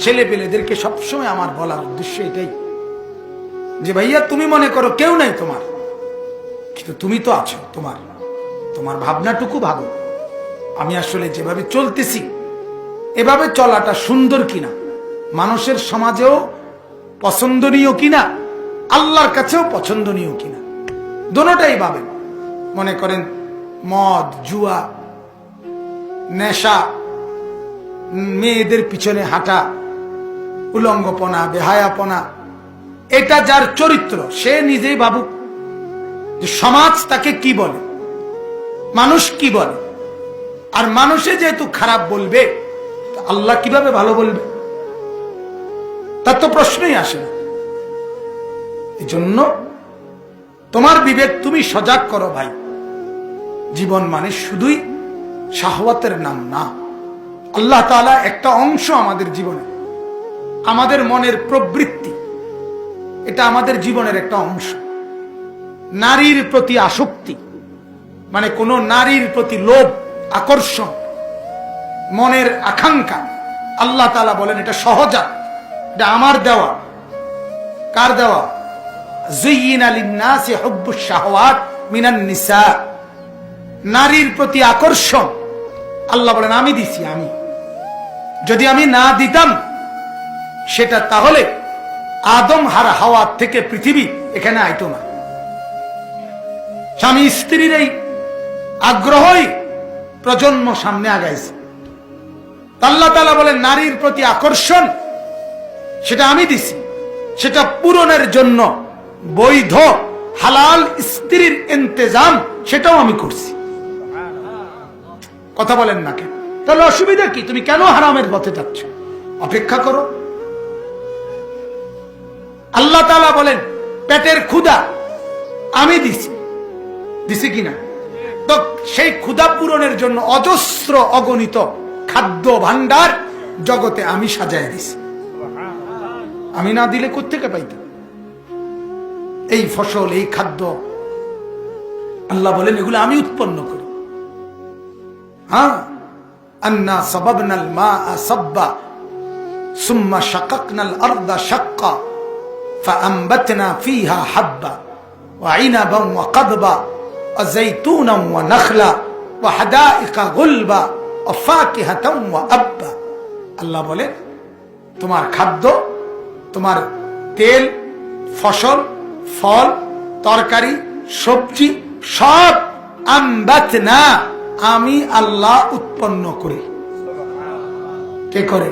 ছেলে পেলেদেরকে সবসময় আমার বলার উদ্দেশ্য এটাই। যে ভাইয়া, তুমি মনে করো কেউ নাই তোমার। কিন্তু তুমি তো আছো তোমার। তোমার ভাবনাটুকু ভাবো আমি আসলে যেভাবে চলতেছি, এভাবে চলাটা সুন্দর কিনা, মানুষের সমাজেও পছন্দনীয় কিনা, আল্লাহর কাছেও পছন্দনীয় কিনা, দোনোটাই ভাবেন। মনে করেন, মদ, জুয়া, নেশা মেয়েদের পিছনে হাঁটা, উলঙ্গপনা, বেহায়াপনা, এটা যার চরিত্র, সে নিজেই ভাবুক যে সমাজ তাকে কি বলে, মানুষ কি বলে। আর মানুষে যেহেতু খারাপ বলবে আল্লাহ কীভাবে ভালো বলবে? তার তো প্রশ্নই আসে না। এই জন্য তোমার বিবেক তুমি সজাগ করো ভাই। জীবন মানে শুধুই শাহওয়াতের নাম না। আল্লাহ তাআলা একটা অংশ আমাদের জীবনে। আমাদের মনের প্রবৃত্তি, এটা আমাদের জীবনের একটা অংশ। নারীর প্রতি আসক্তি মানে কোনো নারীর প্রতি লোভ, আকর্ষণ, মনের আকাঙ্ক্ষা, আল্লাহ তালা বলেন এটা সহজাত, এটা আমার দেওয়া। কার দেওয়া? নারীর প্রতি আকর্ষণ, আল্লাহ বলেন, আমি দিছি, আমি। যদি আমি না দিতাম, সেটা তাহলে আদম হারা হাওয়ার থেকে পৃথিবী এখানে আইতো না। স্বামী স্ত্রীর এই আগ্রহই প্রজন্ম সামনে আগাইছে। আল্লাহ তালা বলেন, নারীর প্রতি আকর্ষণ সেটা আমি দিছি। সেটা পূরণের জন্য বৈধ হালাল স্ত্রীর ইন্তেজাম সেটাও আমি করছি। কথা বলেন না কেন? তাহলে অসুবিধা কি? তুমি কেন হারামের পথে যাচ্ছ? অপেক্ষা করো। আল্লাহ তালা বলেন, পেটের ক্ষুধা আমি দিছি। দিছি কিনা তো সেই ক্ষুধা পূরণের জন্য অজস্র অগণিত খাদ্য ভান্ডার জগতে আমি সাজায় দিছি। আমি না দিলে কোথেকে পাইতাম? এই ফসল, এই খাদ্য, আল্লাহ বলেন, এগুলো আমি উৎপন্ন করি। হ্যাঁ? আন্না সবাবনাল মা সব্বা সুম্মা শাকাকনাল আরদা শাক্কা فأنبتنا فيها حبا وعنبا وقضبا وزيتونا ونخلا وحدائق غلبا وفاكهة وأبا আল্লাহ বলেন তোমার খাদ্য তোমার তেল ফসল ফল তরকারি সবজি সব আমবাত না আমি আল্লাহ উৎপন্ন করি। কে করে?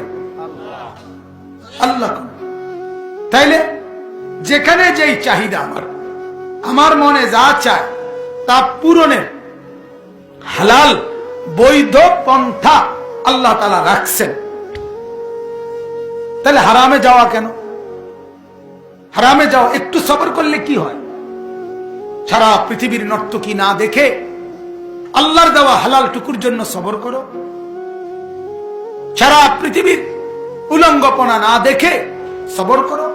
আল্লাহ। তাইলে যেখানে যেই চাহিদা আমার আমার মনে যা চায় তা পূরণের হালাল, বৈধ পন্থা আল্লাহ তালা রাখছেন। তাহলে হারামে যাওয়া কেন? হারামে যাওয়া, একটু সবর করলে কি হয়? সারা পৃথিবীর নর্তকী না দেখে আল্লাহর দেওয়া হালাল টুকুর জন্য সবর করো। সারা পৃথিবীর উলঙ্গপনা না দেখে সবর করো।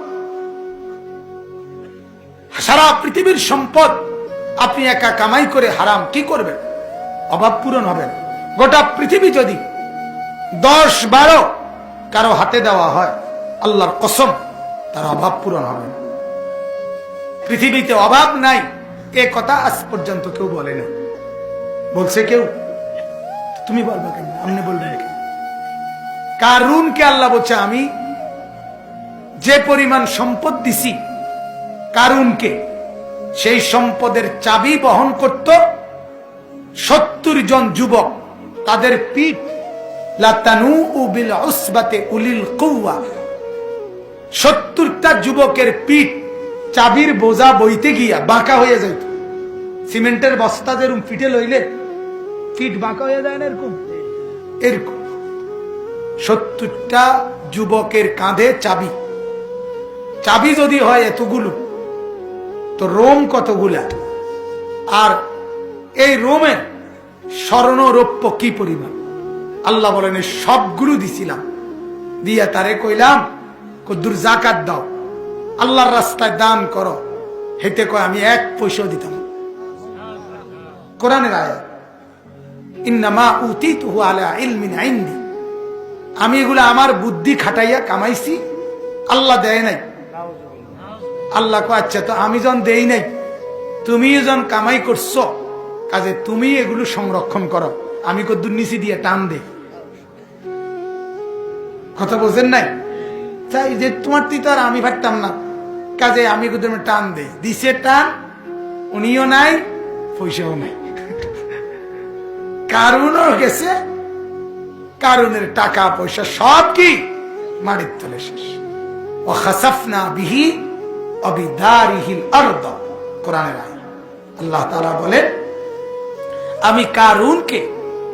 সারা পৃথিবীর সম্পদ আপনি একা কামাই করে হারাম কি করবেন? অভাব পূরণ হবে গোটা পৃথিবী যদি দশ বারো কারও হাতে দেওয়া হয়, আল্লাহর কসম, তার অভাব পূরণ হবে। পৃথিবীতে অভাব নাই, এ কথা আজ পর্যন্ত কেউ বলে না বলছে কেউ? তুমি বলবে কেন? আপনি বলবেন কেন? কারুনকে আল্লাহ বলছে, আমি যে পরিমাণ সম্পদ দিছি কারুনকে সেই সম্পদের চাবি বহন করত সত্তর জন যুবক। তাদের পিঠ উলিল কৌয়া সত্তরটা যুবকের পিঠ চাবির বোঝা বইতে গিয়া বাঁকা হয়ে যাইত। সিমেন্টের বস্তা যেরকম পিঠে লইলে পিঠ বাঁকা হয়ে যায় না এরকম? এরকম। সত্তরটা যুবকের কাঁধে চাবি। চাবি যদি হয় এতগুলো, তো রোম কতগুলা? আর এই রোমের স্বর্ণ রৌপ্য কি পরিমাণ? আল্লাহ বলেন সবগুলো দিছিলাম। দিয়া তারে কইলাম, কদ্দুর জাকাত দাও। আল্লাহর রাস্তায় দান করো। হেতে কয়, আমি এক পয়সাও দিতাম। কোরআনের আয়াত। আমি এগুলো আমার বুদ্ধি খাটাইয়া কামাইছি, আল্লাহ দেয় নাই। আল্লাহ কো আচ্ছা তো আমি যখন দেই নাই তুমি যখন কামাই করছ, কাজে তুমি এগুলো সংরক্ষণ করো। আমি কদ্দুর নিচি দিয়ে টান দে। কথা বলছেন নাই? তাই যে তোমার তো আর আমি পারতাম না। কাজে আমি কদ্দুর টান দেই দিছে টান, উনিও নাই, পয়সাও নাই। কারুনও গেছে। কারণের টাকা, পয়সা সব কি? মাটির তলে শেষ। ও বিহি কোরআনের আয় আল্লাহ তারা বলেন, আমি কারুনকে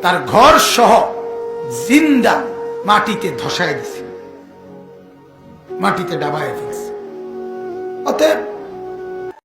তার ঘর সহ জিন্দা মাটিতে ধসায় দিছি। মাটিতে ডাবায় দিয়েছি অতএব